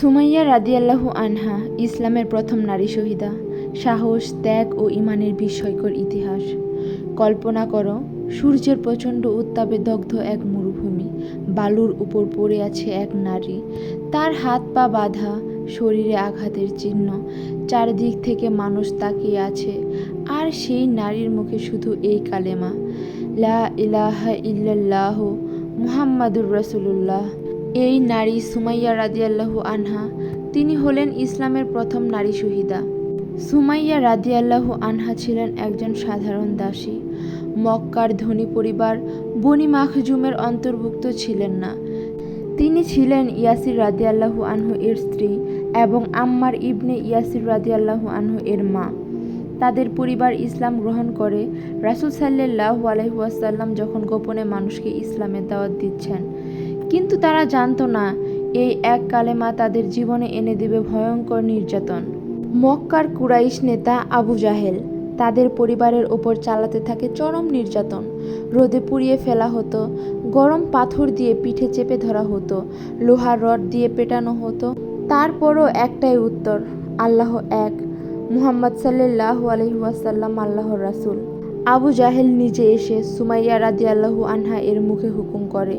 সুমাইয়া রাদিয়াল্লাহু আনহা, ইসলামের প্রথম নারী শহীদা। সাহস, ত্যাগ ও ইমানের বিস্ময়কর ইতিহাস। কল্পনা করো, সূর্যের প্রচণ্ড উত্তাপে দগ্ধ এক মরুভূমি। বালুর উপর পড়ে আছে এক নারী। তার হাত পা বাঁধা, শরীরে আঘাতের চিহ্ন। চারদিক থেকে মানুষ তাকিয়ে আছে। আর সেই নারীর মুখে শুধু এই কালেমা, লা ইলাহা ইল্লাল্লাহ মুহাম্মাদুর রাসূলুল্লাহ। এই নারী সুমাইয়া রাদিয়াল্লাহু আনহা, তিনি হলেন ইসলামের প্রথম নারী শহীদা। সুমাইয়া রাদিয়াল্লাহু আনহা ছিলেন একজন সাধারণ দাসী। মক্কার ধনী পরিবার বনি মাখজুমের অন্তর্ভুক্ত ছিলেন না। তিনি ছিলেন ইয়াসির রাদিয়াল্লাহু আনহু এর স্ত্রী এবং আম্মার ইবনে ইয়াসির রাদিয়াল্লাহু আনহু এর মা। তাদের পরিবার ইসলাম গ্রহণ করে রাসুল সাল্লাহ আলহিহাসাল্লাম যখন গোপনে মানুষকে ইসলামের দাওয়াত দিচ্ছেন কিন্তু তারা জানতো না, এই এক কালেমা তাদের জীবনে এনে দেবে ভয়ঙ্কর নির্যাতন। মক্কার কুরাইশ নেতা আবু জাহেল তাদের পরিবারের ওপর চালাতে থাকে চরম নির্যাতন। রোদে পুড়িয়ে ফেলা হতো, গরম পাথর দিয়ে পিঠে চেপে ধরা হতো, লোহার রড দিয়ে পেটানো হতো। তারপরও একটাই উত্তর, আল্লাহ এক, মুহাম্মদ সাল্লাহ আলহিহাসাল্লাম আল্লাহর রাসুল। আবু জাহেল নিজে এসে সুমাইয়া রাদি আল্লাহু আনহা এর মুখে হুকুম করে,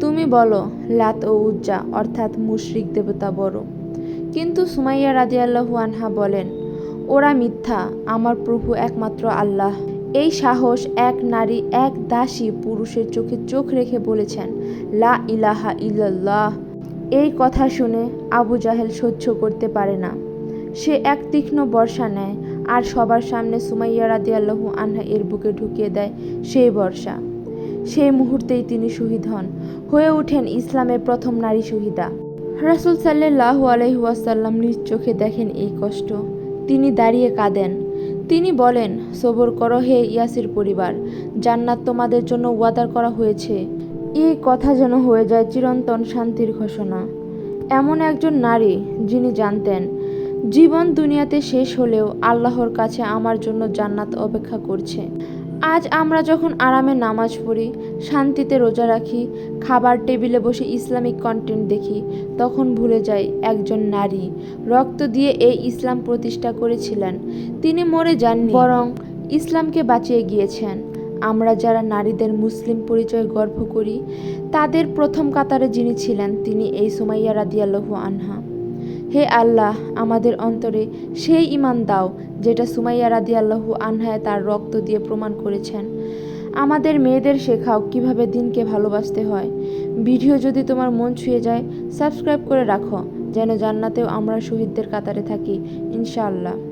তুমি বলো, লাত ও উজ্জা, অর্থাৎ মুশরিক দেবতা বড়। কিন্তু সুমাইয়া রাদি আল্লাহু আনহা বলেন, ওরা মিথ্যা, আমার প্রভু একমাত্র আল্লাহ। এই সাহস এক নারী, এক দাসী পুরুষের চোখে চোখ রেখে বলেছেন, লা ইলাহা ইল্লাল্লাহ। এই কথা শুনে আবু জাহেল সহ্য করতে পারে না। সে এক তীক্ষ্ণ বর্ষা নেয় আর সবার সামনে সুমাইয়া রাদিয়াল্লাহু আনহা এর বুকে ঢুকিয়ে দেয় সেই বর্ষা সেই মুহূর্তেই তিনি শহীদ হন। হয়ে ওঠেন ইসলামের প্রথম নারী শহীদা। রাসুল সাল্লাহ আলহিহাসাল্লাম নিজ চোখে দেখেন এই কষ্ট। তিনি দাঁড়িয়ে কাঁদেন। তিনি বলেন, সবর করো হে ইয়াসির পরিবার। জান্নাত তোমাদের জন্য ওয়াদার করা হয়েছে। এই কথা যেন হয়ে যায় চিরন্তন শান্তির ঘোষণা। এমন একজন নারী যিনি জানতেন জীবন দুনিয়াতে শেষ হলেও আল্লাহর কাছে আমার জন্য জান্নাত অপেক্ষা করছে। আজ আমরা যখন আরামে নামাজ পড়ি, শান্তিতে রোজা রাখি, খাবার টেবিলে বসে ইসলামিক কন্টেন্ট দেখি, তখন ভুলে যাই একজন নারী রক্ত দিয়ে এই ইসলাম প্রতিষ্ঠা করেছিলেন। তিনি মরে যাননি, বরং ইসলামকে বাঁচিয়ে গিয়েছেন। আমরা যারা নারীদের মুসলিম পরিচয় গর্ব করি, তাদের প্রথম কাতারে যিনি ছিলেন তিনি এই সুমাইয়া রাদিয়াল্লাহু আনহা। হে আল্লাহ, আমাদের অন্তরে সেই ইমান দাও, যেটা সুমাইয়া রাদি আল্লাহু আনহায় তার রক্ত দিয়ে প্রমাণ করেছেন। আমাদের মেয়েদের শেখাও কীভাবে দিনকে ভালোবাসতে হয়। ভিডিও যদি তোমার মন ছুঁয়ে যায়, সাবস্ক্রাইব করে রাখো, যেন জান্নাতেও আমরা শহীদদের কাতারে থাকি, ইনশাআল্লাহ।